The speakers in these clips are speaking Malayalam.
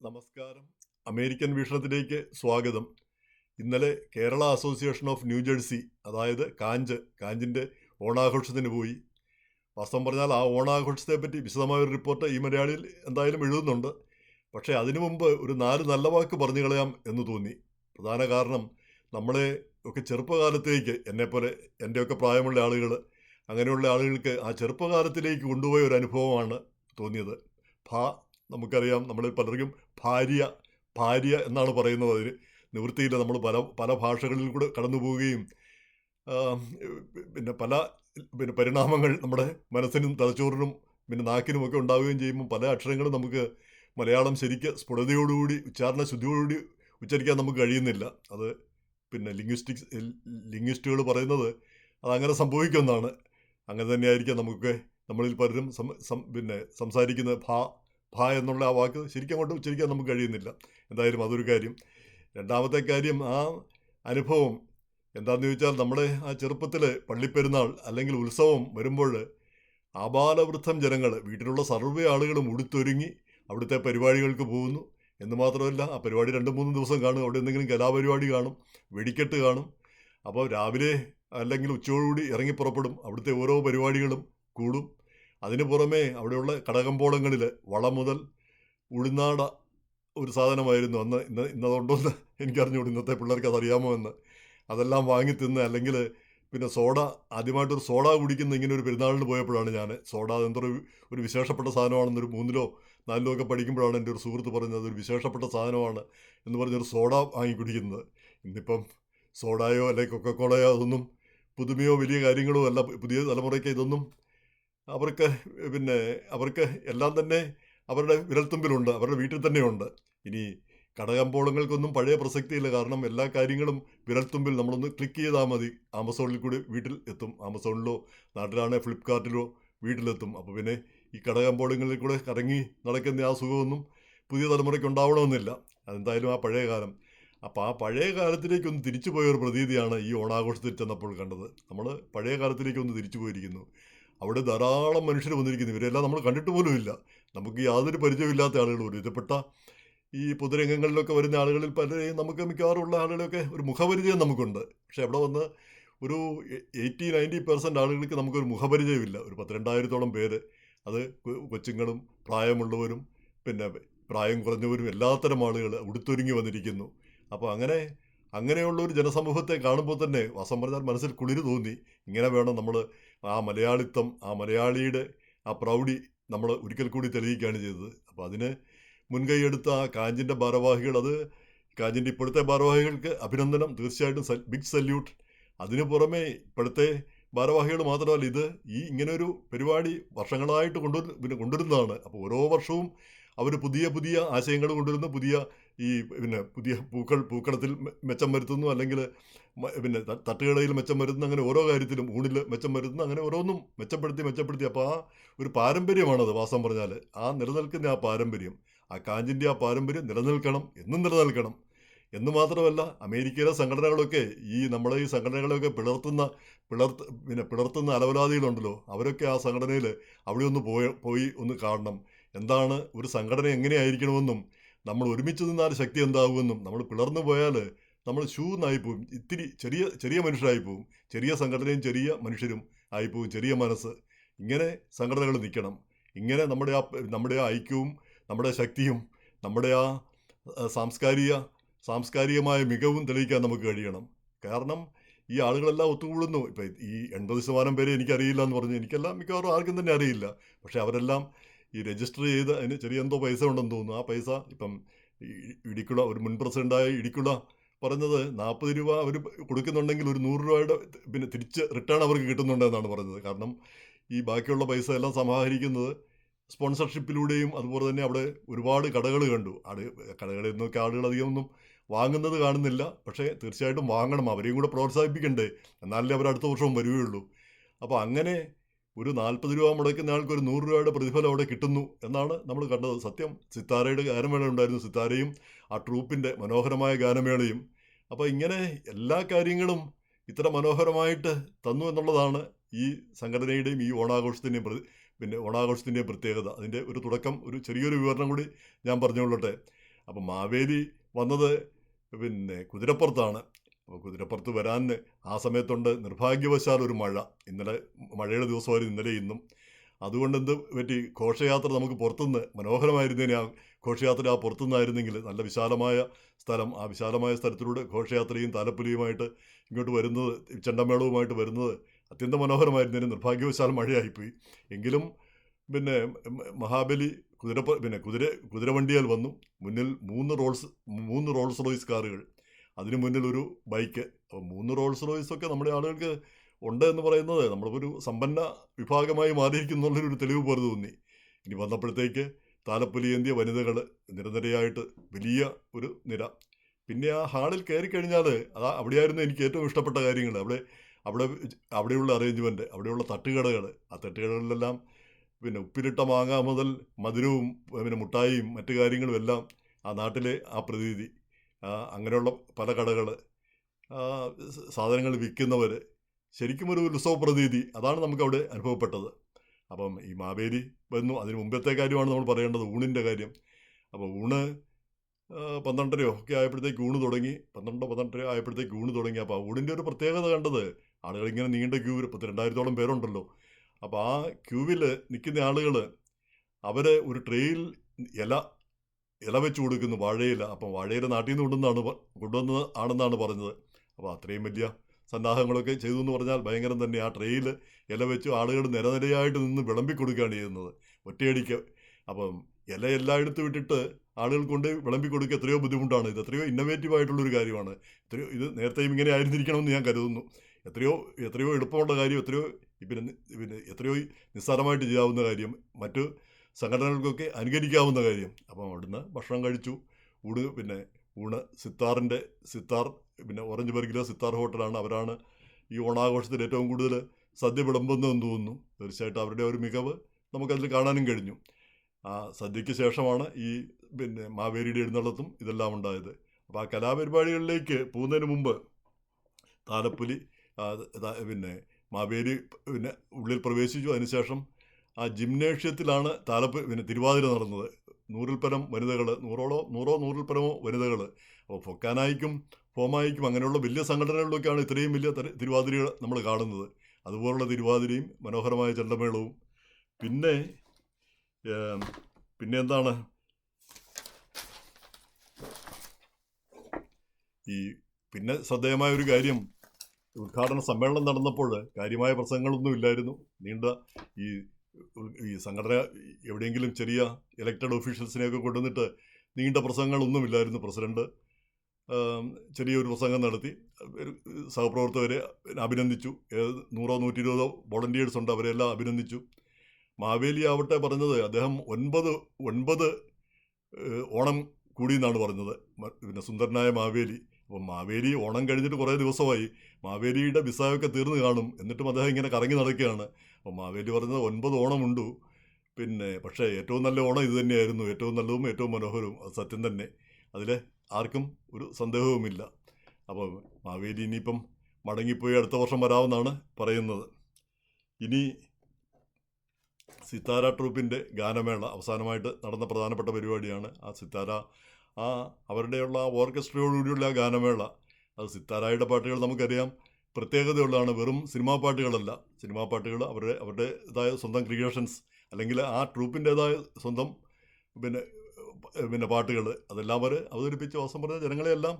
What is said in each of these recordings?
നമസ്കാരം. അമേരിക്കൻ വീക്ഷണത്തിലേക്ക് സ്വാഗതം. ഇന്നലെ കേരള അസോസിയേഷൻ ഓഫ് ന്യൂജേഴ്സി അതായത് കാഞ്ച് കാഞ്ചിന്റെ ഓണാഘോഷത്തിന് പോയി. വാസ്തവം പറഞ്ഞാൽ ആ ഓണാഘോഷത്തെ പറ്റി വിശദമായ ഒരു റിപ്പോർട്ട് ഈ മലയാളിയിൽ എന്തായാലും എഴുതുന്നുണ്ട്. പക്ഷേ അതിനു മുമ്പ് ഒരു നാല് നല്ല വാക്ക് പറഞ്ഞു കളയാം എന്ന് തോന്നി. പ്രധാന കാരണം നമ്മളെ ഒക്കെ ചെറുപ്പകാലത്തേക്ക് എന്നെപ്പോലെ എന്റെയൊക്കെ പ്രായമുള്ള ആളുകൾ അങ്ങനെയുള്ള ആളുകൾക്ക് ആ ചെറുപ്പകാലത്തിലേക്ക് കൊണ്ടുപോയ ഒരു അനുഭവമാണ് തോന്നിയത്. ഭാ നമുക്കറിയാം നമ്മളിൽ പലർക്കും ഭാര്യ ഭാര്യ എന്നാണ് പറയുന്നത് അതിന്. നിവൃത്തിയില്ല നമ്മൾ പല പല ഭാഷകളിൽ കൂടെ കടന്നു പോവുകയും പിന്നെ പല പിന്നെ പരിണാമങ്ങൾ നമ്മുടെ മനസ്സിനും തലച്ചോറിനും പിന്നെ നാക്കിനും ഒക്കെ ഉണ്ടാവുകയും ചെയ്യുമ്പോൾ പല അക്ഷരങ്ങളും നമുക്ക് മലയാളം ശരിക്ക് സ്ഫുടതയോടുകൂടി ഉച്ചാരണ ശുദ്ധിയോടുകൂടി ഉച്ചരിക്കാൻ നമുക്ക് കഴിയുന്നില്ല. അത് പിന്നെ ലിംഗ്വിസ്റ്റിക്സ് ലിംഗ്വിസ്റ്റുകൾ പറയുന്നത് അതങ്ങനെ സംഭവിക്കുമെന്നാണ്. അങ്ങനെ തന്നെയായിരിക്കാം നമുക്ക് നമ്മളിൽ പലരും പിന്നെ സംസാരിക്കുന്ന ഭാ ഭ എന്നുള്ള ആ വാക്ക് ശരിക്കും അങ്ങോട്ട് ഉച്ചരിക്കാൻ നമുക്ക് കഴിയുന്നില്ല. എന്തായാലും അതൊരു കാര്യം. രണ്ടാമത്തെ കാര്യം ആ അനുഭവം എന്താണെന്ന് ചോദിച്ചാൽ നമ്മുടെ ആ ചെറുപ്പത്തിൽ പള്ളിപ്പെരുന്നാൾ അല്ലെങ്കിൽ ഉത്സവം വരുമ്പോൾ ആബാലവൃദ്ധം ജനങ്ങൾ വീട്ടിലുള്ള സർവ ആളുകളും ഉടുത്തൊരുങ്ങി അവിടുത്തെ പരിപാടികൾക്ക് പോകുന്നു. എന്ന് മാത്രമല്ല ആ പരിപാടി രണ്ട് മൂന്ന് ദിവസം കാണും. അവിടെ എന്തെങ്കിലും കലാപരിപാടി കാണും വെടിക്കെട്ട് കാണും. അപ്പോൾ രാവിലെ അല്ലെങ്കിൽ ഉച്ചയോടുകൂടി ഇറങ്ങി പുറപ്പെടും. അവിടുത്തെ ഓരോ പരിപാടികളും കൂടും. അതിന് പുറമേ അവിടെയുള്ള കടകമ്പോളങ്ങളിൽ വളം മുതൽ ഉഴുന്നാട ഒരു സാധനമായിരുന്നു. അന്ന് ഇന്ന് ഇന്നതുണ്ടോ എന്ന് എനിക്കറിഞ്ഞുകൂടി ഇന്നത്തെ പിള്ളേർക്ക് അതറിയാമോ എന്ന്. അതെല്ലാം വാങ്ങി തിന്ന് അല്ലെങ്കിൽ പിന്നെ സോഡ ആദ്യമായിട്ടൊരു സോഡ കുടിക്കുന്ന ഇങ്ങനെ ഒരു പെരുന്നാളിന് പോയപ്പോഴാണ് ഞാൻ സോഡ അതെന്തൊരു ഒരു വിശേഷപ്പെട്ട സാധനമാണെന്നൊരു മൂന്നിലോ നാലിലോ ഒക്കെ പഠിക്കുമ്പോഴാണ് എന്റെ ഒരു സുഹൃത്ത് പറഞ്ഞത്. അതൊരു വിശേഷപ്പെട്ട സാധനമാണ് എന്ന് പറഞ്ഞൊരു സോഡ വാങ്ങി കുടിക്കുന്നത്. ഇന്നിപ്പം സോഡായോ അല്ലെങ്കിൽ കൊക്കക്കോളയോ അതൊന്നും പുതുമയോ വലിയ കാര്യങ്ങളോ അല്ല പുതിയ തലമുറയ്ക്ക് ഇതൊന്നും അവർക്ക് പിന്നെ അവർക്ക് എല്ലാം തന്നെ അവരുടെ വിരൽത്തുമ്പിലുണ്ട് അവരുടെ വീട്ടിൽ തന്നെയുണ്ട്. ഇനി കടകമ്പോളങ്ങൾക്കൊന്നും പഴയ പ്രസക്തിയില്ല. കാരണം എല്ലാ കാര്യങ്ങളും വിരൽത്തുമ്പിൽ നമ്മളൊന്ന് ക്ലിക്ക് ചെയ്താൽ മതി. ആമസോണിൽ കൂടി വീട്ടിൽ എത്തും. ആമസോണിലോ നാട്ടിലാണെ ഫ്ലിപ്കാർട്ടിലോ വീട്ടിലെത്തും. അപ്പോൾ പിന്നെ ഈ കടകമ്പോളങ്ങളിൽ കൂടെ കറങ്ങി നടക്കുന്ന ആ സുഖമൊന്നും പുതിയ തലമുറയ്ക്ക് ഉണ്ടാവണമെന്നില്ല. അതെന്തായാലും ആ പഴയ കാലം. അപ്പോൾ ആ പഴയ കാലത്തിലേക്കൊന്ന് തിരിച്ചു പോയ ഒരു പ്രതീതിയാണ് ഈ ഓണാഘോഷത്തിൽ ചെന്നപ്പോൾ കണ്ടത്. നമ്മൾ പഴയ കാലത്തിലേക്കൊന്ന് തിരിച്ചു പോയിരിക്കുന്നു. അവിടെ ധാരാളം മനുഷ്യർ വന്നിരിക്കുന്നു. ഇവരെല്ലാം നമ്മൾ കണ്ടിട്ട് പോലുമില്ല നമുക്ക് യാതൊരു പരിചയമില്ലാത്ത ആളുകൾ പോലും. ഇതപ്പെട്ട ഈ പൊതുരംഗങ്ങളിലൊക്കെ വരുന്ന ആളുകളിൽ പലരെയും നമുക്ക് മിക്കവാറുള്ള ആളുകളൊക്കെ ഒരു മുഖപരിചയം നമുക്കുണ്ട്. പക്ഷെ അവിടെ വന്ന് ഒരു എയ്റ്റി നയന്റി പെർസെന്റ് ആളുകൾക്ക് നമുക്കൊരു മുഖപരിചയമില്ല. ഒരു പത്തിരണ്ടായിരത്തോളം പേര്. അത് കൊച്ചുങ്ങളും പ്രായമുള്ളവരും പിന്നെ പ്രായം കുറഞ്ഞവരും എല്ലാത്തരം ആളുകൾ ഉടുത്തൊരുങ്ങി വന്നിരിക്കുന്നു. അപ്പോൾ അങ്ങനെ അങ്ങനെയുള്ള ഒരു ജനസമൂഹത്തെ കാണുമ്പോൾ തന്നെ വാസം പറഞ്ഞാൽ മനസ്സിൽ കുളിര് തോന്നി. ഇങ്ങനെ വേണം നമ്മൾ ആ മലയാളിത്തം ആ മലയാളിയുടെ ആ പ്രൗഢി നമ്മൾ ഒരിക്കൽ കൂടി തെളിയിക്കുകയാണ് ചെയ്തത്. അപ്പോൾ അതിന് മുൻകൈയെടുത്ത ആ കാഞ്ചിന്റെ ഭാരവാഹികൾ അത് കാഞ്ചിന്റെ ഇപ്പോഴത്തെ ഭാരവാഹികൾക്ക് അഭിനന്ദനം. തീർച്ചയായിട്ടും ബിഗ് സല്യൂട്ട് അതിനു പുറമെ ഇപ്പോഴത്തെ ഭാരവാഹികൾ മാത്രമല്ല ഇത് ഈ ഇങ്ങനൊരു പരിപാടി വർഷങ്ങളായിട്ട് കൊണ്ടു പിന്നെ കൊണ്ടുവരുന്നതാണ്. അപ്പോൾ ഓരോ വർഷവും അവർ പുതിയ പുതിയ ആശയങ്ങൾ കൊണ്ടുവരുന്നു. പുതിയ ഈ പിന്നെ പുതിയ പൂക്കൾ പൂക്കളത്തിൽ മെച്ചം വരുത്തുന്നു. അല്ലെങ്കിൽ പിന്നെ തട്ടുകടയിൽ മെച്ചം വരുത്തുന്നു. അങ്ങനെ ഓരോ കാര്യത്തിലും ഊണിൽ മെച്ചം വരുത്തുന്നു. അങ്ങനെ ഓരോന്നും മെച്ചപ്പെടുത്തി മെച്ചപ്പെടുത്തി. അപ്പോൾ ആ ഒരു പാരമ്പര്യമാണത് വാസം പറഞ്ഞാൽ. ആ നിലനിൽക്കുന്ന ആ പാരമ്പര്യം ആ കാഞ്ചിന്റെ ആ പാരമ്പര്യം നിലനിൽക്കണം എന്നും നിലനിൽക്കണം. എന്ന് മാത്രമല്ല അമേരിക്കയിലെ സംഘടനകളൊക്കെ ഈ നമ്മളെ ഈ സംഘടനകളൊക്കെ പിളർത്തുന്ന പിളർത്ത് പിന്നെ പിളർത്തുന്ന അലവലാതികളുണ്ടല്ലോ അവരൊക്കെ ആ സംഘടനയിൽ അവിടെ ഒന്ന് പോയി പോയി ഒന്ന് കാണണം. എന്താണ്? ഒരു സംഘടന എങ്ങനെയായിരിക്കണമെന്നും നമ്മൾ ഒരുമിച്ച് നിന്നാൽ ശക്തി എന്താകുമെന്നും നമ്മൾ പിളർന്നു പോയാൽ നമ്മൾ ഷൂ എന്നായി പോകും ഇത്തിരി ചെറിയ ചെറിയ മനുഷ്യരായി പോകും ചെറിയ സംഘടനയും ചെറിയ മനുഷ്യരും ആയിപ്പോവും ചെറിയ മനസ്സ്. ഇങ്ങനെ സംഘടനകൾ നിൽക്കണം. ഇങ്ങനെ നമ്മുടെ ആ നമ്മുടെ ആ ഐക്യവും നമ്മുടെ ശക്തിയും നമ്മുടെ ആ, സാംസ്കാരിക സാംസ്കാരികമായ മികവും തെളിയിക്കാൻ നമുക്ക് കഴിയണം. കാരണം ഈ ആളുകളെല്ലാം ഒത്തുകൂടുന്നു. ഇപ്പം ഈ എൺപത് ശതമാനം പേരെ എനിക്കറിയില്ല എന്ന് പറഞ്ഞു എനിക്കെല്ലാം മിക്കവാറും ആർക്കും തന്നെ അറിയില്ല. പക്ഷേ അവരെല്ലാം ഈ രജിസ്റ്റർ ചെയ്ത് അതിന് ചെറിയ എന്തോ പൈസ ഉണ്ടെന്ന് തോന്നുന്നു. ആ പൈസ ഇപ്പം ഇടിക്കുള ഒരു മുൻ പ്രസിഡന്റായ ഇടിക്കുള പറഞ്ഞത് നാൽപ്പത് രൂപ അവർ കൊടുക്കുന്നുണ്ടെങ്കിൽ ഒരു നൂറ് രൂപയുടെ പിന്നെ തിരിച്ച് റിട്ടേൺ അവർക്ക് കിട്ടുന്നുണ്ടെന്നാണ് പറഞ്ഞത്. കാരണം ഈ ബാക്കിയുള്ള പൈസ എല്ലാം സമാഹരിക്കുന്നത് സ്പോൺസർഷിപ്പിലൂടെയും അതുപോലെ തന്നെ അവിടെ ഒരുപാട് കടകൾ കണ്ടു. ആട് കടകളിൽ നിന്നൊക്കെ ആളുകൾ അധികം ഒന്നും വാങ്ങുന്നത് കാണുന്നില്ല. പക്ഷേ തീർച്ചയായിട്ടും വാങ്ങണം. അവരെയും കൂടെ പ്രോത്സാഹിപ്പിക്കണ്ടേ? എന്നാലേ അവർ അടുത്ത വർഷവും വരികയുള്ളൂ. അപ്പോൾ അങ്ങനെ ഒരു നാൽപ്പത് രൂപ മുടക്കുന്ന ആൾക്ക് ഒരു നൂറ് രൂപയുടെ പ്രതിഫലം അവിടെ കിട്ടുന്നു എന്നാണ് നമ്മൾ കണ്ടത്. സത്യം സിത്താരയുടെ ഗാനമേള ഉണ്ടായിരുന്നു സിത്താരയും ആ ട്രൂപ്പിന്റെ മനോഹരമായ ഗാനമേളയും. അപ്പോൾ ഇങ്ങനെ എല്ലാ കാര്യങ്ങളും ഇത്ര മനോഹരമായിട്ട് തന്നു എന്നുള്ളതാണ് ഈ സംഘടനയുടെയും ഈ ഓണാഘോഷത്തിന്റെയും പിന്നെ ഓണാഘോഷത്തിന്റെയും പ്രത്യേകത. അതിന്റെ ഒരു തുടക്കം ഒരു ചെറിയൊരു വിവരണം കൂടി ഞാൻ പറഞ്ഞുകൊള്ളട്ടെ. അപ്പം മാവേലി വന്നത് പിന്നെ കുതിരപ്പുറത്താണ്. കുതിരപ്പുറത്ത് വരാൻ ആ സമയത്തുണ്ട്. നിർഭാഗ്യവശാൽ ഒരു മഴ. ഇന്നലെ മഴയുടെ ദിവസമായിരുന്നു ഇന്നലെ ഇന്നും. അതുകൊണ്ട് എന്ത് പറ്റി? ഘോഷയാത്ര നമുക്ക് പുറത്തുനിന്ന് മനോഹരമായിരുന്നേനെ. ആ ഘോഷയാത്ര ആ പുറത്തുനിന്നായിരുന്നെങ്കിൽ നല്ല വിശാലമായ സ്ഥലം. ആ വിശാലമായ സ്ഥലത്തിലൂടെ ഘോഷയാത്രയും താലപ്പൊലിയുമായിട്ട് ഇങ്ങോട്ട് വരുന്നത് ചെണ്ടമേളവുമായിട്ട് വരുന്നത് അത്യന്തം മനോഹരമായിരുന്നതിന് നിർഭാഗ്യവശാൽ മഴയായിപ്പോയി. എങ്കിലും പിന്നെ മഹാബലി കുതിര പിന്നെ കുതിര കുതിരവണ്ടിയാൽ വന്നു. മുന്നിൽ മൂന്ന് റോൾസ് മൂന്ന് റോൾസ് റോയ്സ് കാറുകൾ. അതിന് മുന്നിൽ ഒരു ബൈക്ക്. അപ്പോൾ മൂന്ന് റോൾസ് റോയ്സൊക്കെ നമ്മുടെ ആളുകൾക്ക് ഉണ്ട് എന്ന് പറയുന്നത് നമ്മളിപ്പോൾ ഒരു സമ്പന്ന വിഭാഗമായി മാറിയിരിക്കുന്നുള്ളൊരു തെളിവ് പോലെ തോന്നി. ഇനി വന്നപ്പോഴത്തേക്ക് താലപ്പൊലി ഏന്തിയ വനിതകൾ നിരനിരയായിട്ട് വലിയ ഒരു നിര. പിന്നെ ആ ഹാളിൽ കയറി കഴിഞ്ഞാൽ അതാ അവിടെയായിരുന്നു എനിക്ക് ഏറ്റവും ഇഷ്ടപ്പെട്ട കാര്യങ്ങൾ അവിടെ അവിടെ അവിടെയുള്ള അറേഞ്ച്മെന്റ് അവിടെയുള്ള തട്ടുകടകൾ ആ തട്ടുകടകളിലെല്ലാം പിന്നെ ഉപ്പിലിട്ട മാങ്ങ മുതൽ മധുരവും പിന്നെ മുട്ടായിയും മറ്റു കാര്യങ്ങളും എല്ലാം ആ നാട്ടിലെ ആ പ്രതീതി അങ്ങനെയുള്ള പല കടകൾ സാധനങ്ങൾ വിൽക്കുന്നവർ ശരിക്കും ഒരു ഉത്സവ പ്രതീതി. അതാണ് നമുക്ക് അവിടെ അനുഭവപ്പെട്ടത്. അപ്പം ഈ മാവേലി വന്നു. അതിന് മുമ്പത്തെ കാര്യമാണ് നമ്മൾ പറയേണ്ടത് ഊണിന്റെ കാര്യം. അപ്പോൾ ഊണ് പന്ത്രണ്ടരയോ ഒക്കെ ആയപ്പോഴത്തേക്ക് ഊണ് തുടങ്ങി. പന്ത്രണ്ടോ പന്ത്രണ്ടരയോ ആയപ്പോഴത്തേക്ക് ഊണ് തുടങ്ങി. അപ്പോൾ ഊണിന്റെ ഒരു പ്രത്യേകത കണ്ടത് ആളുകൾ ഇങ്ങനെ നീണ്ട ക്യൂവിൽ പത്ത് രണ്ടായിരത്തോളം പേരുണ്ടല്ലോ. അപ്പോൾ ആ ക്യൂവിൽ നിൽക്കുന്ന ആളുകൾ അവർ ഒരു ട്രെയിൽ ഇല ഇല വെച്ച് കൊടുക്കുന്നു വാഴയില. അപ്പം വാഴയില നാട്ടിൽ നിന്ന് കൊണ്ടുവന്നാണ് കൊണ്ടുവന്നത് ആണെന്നാണ് പറഞ്ഞത്. അപ്പോൾ അത്രയും വലിയ സന്നാഹങ്ങളൊക്കെ ചെയ്തു എന്ന് പറഞ്ഞാൽ ഭയങ്കരം തന്നെ. ആ ട്രെയിൽ ഇല വെച്ച് ആളുകൾ നിരനിരയായിട്ട് നിന്ന് വിളമ്പി കൊടുക്കുകയാണ് ചെയ്യുന്നത്. ഒറ്റയടിക്ക്. അപ്പം ഇല എല്ലായിടത്തും വിട്ടിട്ട് ആളുകൾ കൊണ്ട് വിളമ്പി കൊടുക്കുക എത്രയോ ബുദ്ധിമുട്ടാണ്. ഇത് എത്രയോ ഇന്നോവേറ്റീവ് ആയിട്ടുള്ളൊരു കാര്യമാണ്. എത്രയോ ഇത് നേരത്തെയും ഇങ്ങനെ ആയിരുന്നിരിക്കണമെന്ന് ഞാൻ കരുതുന്നു. എത്രയോ എത്രയോ എളുപ്പമുള്ള കാര്യം എത്രയോ പിന്നെ പിന്നെ എത്രയോ നിസ്സാരമായിട്ട് ചെയ്യാവുന്ന കാര്യം. മറ്റു സംഘടനകൾക്കൊക്കെ അനുകരിക്കാവുന്ന കാര്യം. അപ്പം അവിടുന്ന് ഭക്ഷണം കഴിച്ചു. ഊട് പിന്നെ ഊണ് സിത്താറിന്റെ സിത്താർ പിന്നെ ഓറഞ്ച് ബർഗിലെ സിത്താർ ഹോട്ടലാണ്. അവരാണ് ഈ ഓണാഘോഷത്തിൽ ഏറ്റവും കൂടുതൽ സദ്യ വിളമ്പുന്നതെന്ന് തോന്നുന്നു. തീർച്ചയായിട്ടും അവരുടെ ഒരു മികവ് നമുക്കതിൽ കാണാനും കഴിഞ്ഞു. ആ സദ്യയ്ക്ക് ശേഷമാണ് ഈ പിന്നെ മാവേലിയുടെ എഴുന്നള്ളത്തും ഇതെല്ലാം ഉണ്ടായത്. അപ്പോൾ ആ കലാപരിപാടികളിലേക്ക് പോകുന്നതിന് മുമ്പ് താലപ്പൊലി പിന്നെ മാവേരി പിന്നെ ഉള്ളിൽ പ്രവേശിച്ചു. അതിനുശേഷം ആ ജിംനേഷ്യത്തിലാണ് താലപ്പ് പിന്നെ തിരുവാതിര നടന്നത്. നൂറിൽ പരം വനിതകൾ നൂറോളോ നൂറോ നൂറിൽ പരമോ വനിതകൾ അപ്പോൾ ഫൊക്കാനായിക്കും ഫോമായിക്കും അങ്ങനെയുള്ള വലിയ സംഘടനകളിലൊക്കെയാണ് ഇത്രയും വലിയ തര- തിരുവാതിരകൾ നമ്മൾ കാണുന്നത്. അതുപോലുള്ള തിരുവാതിരയും മനോഹരമായ ചെണ്ടമേളവും. പിന്നെ പിന്നെ എന്താണ്? ഈ പിന്നെ ശ്രദ്ധേയമായ ഒരു കാര്യം. ഉദ്ഘാടന സമ്മേളനം നടന്നപ്പോൾ കാര്യമായ പ്രസംഗങ്ങളൊന്നും ഇല്ലായിരുന്നു. നീണ്ട ഈ ഈ സംഘടന എവിടെയെങ്കിലും ചെറിയ ഇലക്റ്റഡ് ഒഫീഷ്യൽസിനെയൊക്കെ കൊണ്ടുവന്നിട്ട് നീണ്ട പ്രസംഗങ്ങളൊന്നുമില്ലായിരുന്നു പ്രസിഡന്റ്. ചെറിയൊരു പ്രസംഗം നടത്തി. സഹപ്രവർത്തകരെ അഭിനന്ദിച്ചു. നൂറോ നൂറ്റി ഇരുപതോ വോളണ്ടിയേഴ്സ് ഉണ്ട്. അവരെല്ലാം അഭിനന്ദിച്ചു. മാവേലി ആവട്ടെ പറഞ്ഞത് അദ്ദേഹം ഒൻപത് ഒൻപത് ഓണം കൂടി എന്നാണ് പറഞ്ഞത്. പിന്നെ സുന്ദരനായ മാവേലി. അപ്പം മാവേലി ഓണം കഴിഞ്ഞിട്ട് കുറേ ദിവസമായി. മാവേലിയുടെ വിസയൊക്കെ തീർന്നു കാണും. എന്നിട്ടും അദ്ദേഹം ഇങ്ങനെ കറങ്ങി നടക്കുകയാണ്. അപ്പം മാവേലി പറഞ്ഞത് ഒൻപത് ഓണമുണ്ട്. പിന്നെ പക്ഷേ ഏറ്റവും നല്ല ഓണം ഇത് തന്നെയായിരുന്നു. ഏറ്റവും നല്ലതും ഏറ്റവും മനോഹരവും. അത് സത്യം തന്നെ. അതിൽ ആർക്കും ഒരു സന്ദേഹവുമില്ല. അപ്പോൾ മാവേലി ഇനിയിപ്പം മടങ്ങിപ്പോയി അടുത്ത വർഷം വരാമെന്നാണ് പറയുന്നത്. ഇനി സിത്താര ട്രൂപ്പിന്റെ ഗാനമേള അവസാനമായിട്ട് നടന്ന പ്രധാനപ്പെട്ട പരിപാടിയാണ് ആ സിത്താര ആ അവരുടെയുള്ള ആ ഓർക്കസ്ട്രയോടുകൂടിയുള്ള ആ ഗാനമേള. അത് സിത്താരായുടെ പാട്ടുകൾ നമുക്കറിയാം. പ്രത്യേകതയുള്ളതാണ് വെറും സിനിമാ പാട്ടുകളല്ല. സിനിമാ പാട്ടുകൾ അവരുടെ അവരുടേതായ സ്വന്തം ക്രിയേഷൻസ് അല്ലെങ്കിൽ ആ ട്രൂപ്പിന്റേതായ സ്വന്തം പിന്നെ പിന്നെ പാട്ടുകൾ അതെല്ലാം അവർ അവതരിപ്പിച്ച് വാസം പറഞ്ഞ ജനങ്ങളെയെല്ലാം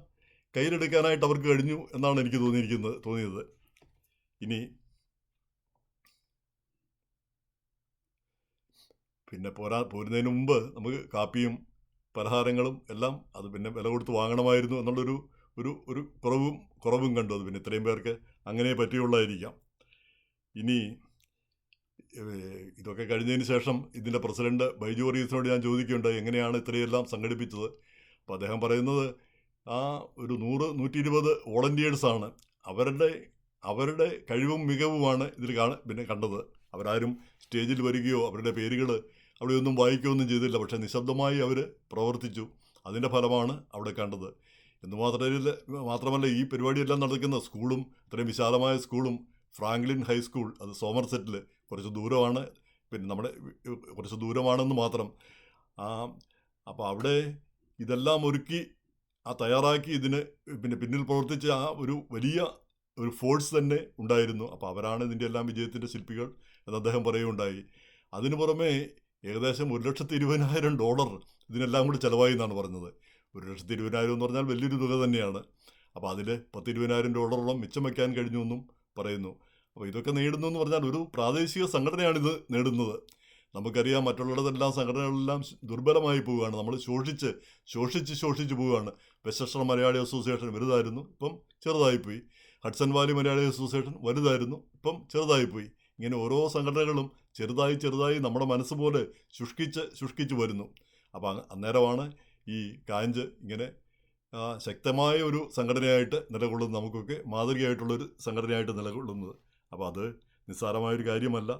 കയ്യിലെടുക്കാനായിട്ട് അവർക്ക് കഴിഞ്ഞു എന്നാണ് എനിക്ക് തോന്നിയിരിക്കുന്നത് തോന്നിയത്. ഇനി പിന്നെ പോരാ പോരുന്നതിന് മുമ്പ് നമുക്ക് കാപ്പിയും പലഹാരങ്ങളും എല്ലാം അത് പിന്നെ വില കൊടുത്ത് വാങ്ങണമായിരുന്നു എന്നുള്ളൊരു ഒരു ഒരു കുറവും കുറവും കണ്ടു അത് പിന്നെ ഇത്രയും പേർക്ക് അങ്ങനെ പറ്റിയുള്ളതായിരിക്കാം. ഇനി ഇതൊക്കെ കഴിഞ്ഞതിന് ശേഷം ഇതിന്റെ പ്രസിഡന്റ് ബൈജു വർഗീസിനോട് ഞാൻ ചോദിക്കുന്നുണ്ട് എങ്ങനെയാണ് ഇത്രയെല്ലാം സംഘടിപ്പിച്ചത്? അപ്പോൾ അദ്ദേഹം പറയുന്നത് ആ ഒരു നൂറ് നൂറ്റി ഇരുപത് വോളണ്ടിയേഴ്സാണ്. അവരുടെ അവരുടെ കഴിവും മികവുമാണ് ഇതിൽ കാണ പിന്നെ കണ്ടത്. അവരാരും സ്റ്റേജിൽ വരികയോ അവരുടെ പേരുകൾ അവിടെയൊന്നും വായിക്കുകയൊന്നും ചെയ്തില്ല. പക്ഷേ നിശബ്ദമായി അവർ പ്രവർത്തിച്ചു. അതിന്റെ ഫലമാണ് അവിടെ കണ്ടത്. എന്ന് മാത്രമല്ല മാത്രമല്ല ഈ പരിപാടിയെല്ലാം നടക്കുന്ന സ്കൂളും ഇത്രയും വിശാലമായ സ്കൂളും ഫ്രാങ്ക്ലിൻ ഹൈസ്കൂൾ അത് സോമർസെറ്റിൽ കുറച്ച് ദൂരമാണ്. പിന്നെ നമ്മുടെ കുറച്ച് ദൂരമാണെന്ന് മാത്രം. അപ്പോൾ അവിടെ ഇതെല്ലാം ഒരുക്കി ആ തയ്യാറാക്കി ഇതിന് പിന്നെ പിന്നിൽ പ്രവർത്തിച്ച ആ ഒരു വലിയ ഒരു ഫോഴ്സ് തന്നെ ഉണ്ടായിരുന്നു. അപ്പോൾ അവരാണ് ഇതിന്റെ എല്ലാം വിജയത്തിന്റെ ശില്പികൾ എന്ന് അദ്ദേഹം പറയുകയുണ്ടായി. അതിനു പുറമേ ഏകദേശം ഒരു ലക്ഷത്തി ഇരുപതിനായിരം ഡോളർ ഇതിനെല്ലാം കൂടി ചിലവായി എന്നാണ് പറഞ്ഞത്. ഒരു ലക്ഷത്തി ഇരുപതിനായിരം എന്ന് പറഞ്ഞാൽ വലിയൊരു തുക തന്നെയാണ്. അപ്പോൾ അതിൽ പത്ത് ഇരുപതിനായിരം ഡോളറോളം മിച്ചം വയ്ക്കാൻ കഴിഞ്ഞു എന്നും പറയുന്നു. അപ്പോൾ ഇതൊക്കെ നേടുന്നു എന്ന് പറഞ്ഞാൽ ഒരു പ്രാദേശിക സംഘടനയാണിത് നേടുന്നത്. നമുക്കറിയാം മറ്റുള്ളവരുടെതെല്ലാം സംഘടനകളെല്ലാം ദുർബലമായി പോവുകയാണ്. നമ്മൾ ശോഷിച്ച് ശോഷിച്ച് ശോഷിച്ച് പോവുകയാണ്. വെസ്റ്റർ മലയാളി അസോസിയേഷൻ വലുതായിരുന്നു ഇപ്പം ചെറുതായിപ്പോയി. ഹഡ്സൺ വാലി മലയാളി അസോസിയേഷൻ വലുതായിരുന്നു ഇപ്പം ചെറുതായിപ്പോയി. ഇങ്ങനെ ഓരോ സംഘടനകളും ചെറുതായി ചെറുതായി നമ്മുടെ മനസ്സ് പോലെ ശുഷ്കിച്ച് ശുഷ്കിച്ച് വരുന്നു. അപ്പം അന്നേരമാണ് ഈ കാഞ്ച് ഇങ്ങനെ ശക്തമായ ഒരു സംഘടനയായിട്ട് നിലകൊള്ളുന്നത് നമുക്കൊക്കെ മാതൃകയായിട്ടുള്ളൊരു സംഘടനയായിട്ട് നിലകൊള്ളുന്നത്. അപ്പോൾ അത് നിസ്സാരമായൊരു കാര്യമല്ല.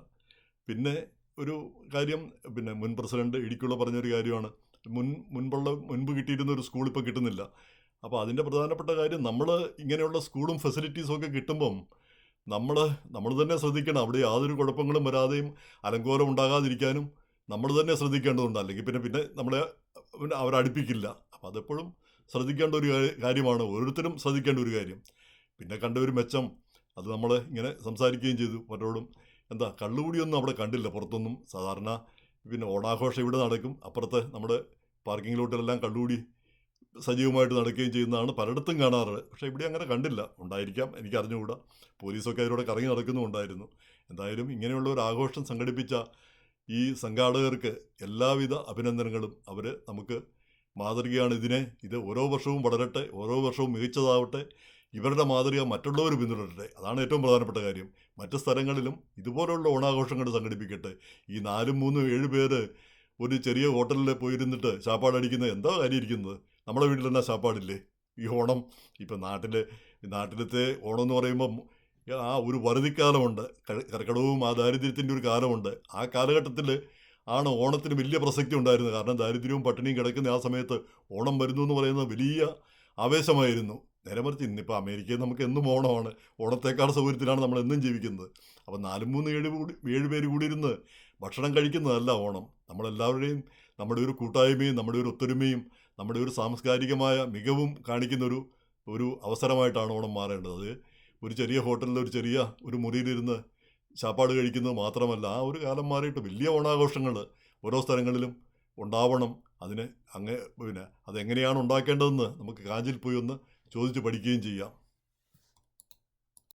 പിന്നെ ഒരു കാര്യം പിന്നെ മുൻ പ്രസിഡന്റ് ഇടിക്കുള്ള പറഞ്ഞൊരു കാര്യമാണ്. മുൻ മുൻപുള്ള മുൻപ് കിട്ടിയിരുന്ന ഒരു സ്കൂൾ ഇപ്പോൾ കിട്ടുന്നില്ല. അപ്പോൾ അതിന്റെ പ്രധാനപ്പെട്ട കാര്യം നമ്മൾ ഇങ്ങനെയുള്ള സ്കൂളും ഫെസിലിറ്റീസും ഒക്കെ കിട്ടുമ്പം നമ്മൾ നമ്മൾ തന്നെ ശ്രദ്ധിക്കണം. അവിടെ യാതൊരു കുഴപ്പങ്ങളും വരാതെയും അലങ്കോലം ഉണ്ടാകാതിരിക്കാനും നമ്മൾ തന്നെ ശ്രദ്ധിക്കേണ്ടതുണ്ട്. അല്ലെങ്കിൽ പിന്നെ പിന്നെ നമ്മളെ അവരടുപ്പിക്കില്ല. അപ്പോൾ അതെപ്പോഴും ശ്രദ്ധിക്കേണ്ട ഒരു കാര്യമാണ്. ഓരോരുത്തരും ശ്രദ്ധിക്കേണ്ട ഒരു കാര്യം. പിന്നെ കണ്ട ഒരു മെച്ചം. അത് നമ്മൾ ഇങ്ങനെ സംസാരിക്കുകയും ചെയ്തു. പലരോടും എന്താ കള്ളുകൂടിയൊന്നും അവിടെ കണ്ടില്ല പുറത്തൊന്നും. സാധാരണ പിന്നെ ഓണാഘോഷം ഇവിടെ നടക്കും. അപ്പുറത്ത് നമ്മുടെ പാർക്കിംഗ് ലോട്ടിലെല്ലാം കള്ളുകൂടി സജീവമായിട്ട് നടക്കുകയും ചെയ്യുന്നതാണ് പലയിടത്തും കാണാറ് പക്ഷേ ഇവിടെ അങ്ങനെ കണ്ടില്ല. ഉണ്ടായിരിക്കാം. എനിക്ക് അറിഞ്ഞുകൂടാ പോലീസൊക്കെ അവരോട് കറങ്ങി നടക്കുന്നുണ്ടായിരുന്നു എന്തായാലും ഇങ്ങനെയുള്ള ഒരു ആഘോഷം സംഘടിപ്പിച്ച ഈ സംഘാടകർക്ക് എല്ലാവിധ അഭിനന്ദനങ്ങളും. അവർ നമുക്ക് മാതൃകയാണ് ഇതിനെ. ഇത് ഓരോ വർഷവും വളരട്ടെ ഓരോ വർഷവും മികച്ചതാവട്ടെ. ഇവരുടെ മാതൃക മറ്റുള്ളവർ പിന്തുടരട്ടെ. അതാണ് ഏറ്റവും പ്രധാനപ്പെട്ട കാര്യം. മറ്റ് സ്ഥലങ്ങളിലും ഇതുപോലുള്ള ഓണാഘോഷങ്ങൾ സംഘടിപ്പിക്കട്ടെ. ഈ നാലും മൂന്നും ഏഴ് പേര് ഒരു ചെറിയ ഹോട്ടലിൽ പോയിരുന്നിട്ട് ചാപ്പാടടിക്കുന്നത് എന്താ കാര്യം ഇരിക്കുന്നത്? നമ്മുടെ വീട്ടിൽ തന്നെ ചാപ്പാടില്ലേ? ഈ ഓണം. ഇപ്പം നാട്ടിൽ നാട്ടിലത്തെ ഓണം എന്ന് പറയുമ്പം ആ ഒരു വറുതിക്കാലമുണ്ട് കർക്കിടകവും ആ ദാരിദ്ര്യത്തിന്റെ ഒരു കാലമുണ്ട്. ആ കാലഘട്ടത്തിൽ ആണ് ഓണത്തിന് വലിയ പ്രസക്തി ഉണ്ടായിരുന്നത്. കാരണം ദാരിദ്ര്യവും പട്ടിണിയും കിടക്കുന്ന ആ സമയത്ത് ഓണം വരുന്നു എന്ന് പറയുന്നത് വലിയ ആവേശമായിരുന്നു. നേരെ മറിച്ച് ഇന്നിപ്പോൾ അമേരിക്കയിൽ നമുക്ക് എന്നും ഓണമാണ്. ഓണത്തേക്കാൾ സൗകര്യത്തിലാണ് നമ്മൾ എന്നും ജീവിക്കുന്നത്. അപ്പോൾ നാലും മൂന്ന് ഏഴ് കൂടി ഏഴ് പേര് കൂടി ഇരുന്ന് ഭക്ഷണം കഴിക്കുന്നതല്ല ഓണം. നമ്മളെല്ലാവരുടെയും നമ്മുടെ ഒരു കൂട്ടായ്മയും നമ്മുടെ ഒരു ഒത്തൊരുമയും നമ്മുടെ ഒരു സാംസ്കാരികമായ മികവും കാണിക്കുന്നൊരു ഒരു അവസരമായിട്ടാണ് ഓണം മാറേണ്ടത്. ഒരു ചെറിയ ഹോട്ടലിൽ ഒരു ചെറിയ ഒരു മുറിയിലിരുന്ന് ചാപ്പാട് കഴിക്കുന്നത് മാത്രമല്ല ആ ഒരു കാലം മാറിയിട്ട് വലിയ ഓണാഘോഷങ്ങൾ ഓരോ സ്ഥലങ്ങളിലും ഉണ്ടാവണം. അതിന് അങ്ങ് പിന്നെ അതെങ്ങനെയാണ് ഉണ്ടാക്കേണ്ടതെന്ന് നമുക്ക് കാഞ്ചിൽ പോയി ഒന്ന് ചോദിച്ച് പഠിക്കുകയും ചെയ്യാം.